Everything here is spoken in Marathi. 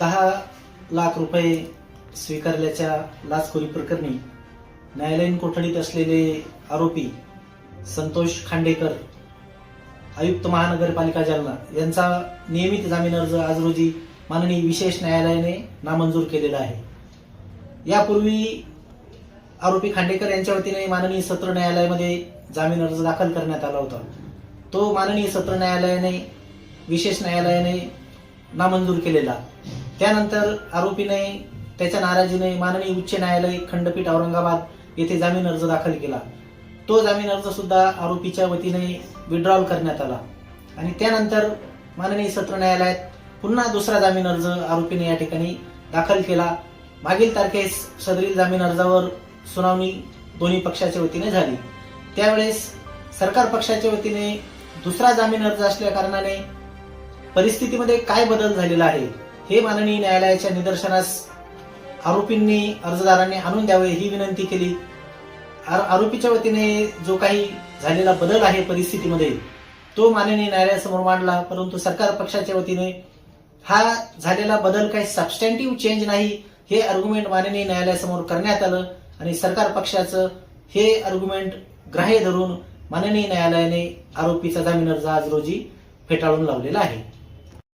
दहा लाख रुपये स्वीकारल्याच्या लाचखोरी प्रकरणी न्यायालयीन कोठडीत असलेले आरोपी संतोष खांडेकर आयुक्त महानगरपालिका जालना यांचा नियमित जामीन अर्ज आज रोजी माननीय विशेष न्यायालयाने नामंजूर केलेला आहे. यापूर्वी आरोपी खांडेकर यांच्या वतीने माननीय सत्र न्यायालयामध्ये जामीन अर्ज दाखल करण्यात आला होता. तो माननीय सत्र न्यायालयाने विशेष न्यायालयाने नामंजूर केलेला. त्यानंतर आरोपीने त्याच्या नाराजीने माननीय उच्च न्यायालय खंडपीठ औरंगाबाद येथे जामीन अर्ज दाखल केला. तो जामीन अर्ज सुद्धा आरोपीच्या वतीने विड्रॉल करण्यात आला. आणि त्यानंतर माननीय सत्र न्यायालयात पुन्हा दुसरा जामीन अर्ज आरोपीने या ठिकाणी दाखल केला. मागील तारखेस सदरील जामीन अर्जावर सुनावणी दोन्ही पक्षाच्या वतीने झाली. त्यावेळेस सरकार पक्षाच्या वतीने दुसरा जामीन अर्ज असल्या कारणाने परिस्थितीमध्ये काय बदल झालेला आहे? हे माननीय न्यायालयाच्या निदर्शनास आरोपींनी अर्जदारांनी आणून द्यावे ही विनंती केली. आरोपीच्या वतीने जो काही झालेला बदल आहे परिस्थितीमध्ये तो माननीय न्यायालयासमोर मांडला परंतु सरकार पक्षाच्या वतीने हा झालेला बदल काही सबस्टँटिव्ह चेंज नाही हे आर्ग्युमेंट माननीय न्यायालयासमोर करण्यात आलं आणि सरकार पक्षाचं हे आर्ग्युमेंट ग्राह्य धरून माननीय न्यायालयाने आरोपीचा जामीन अर्ज आज रोजी फेटाळून लावलेला आहे.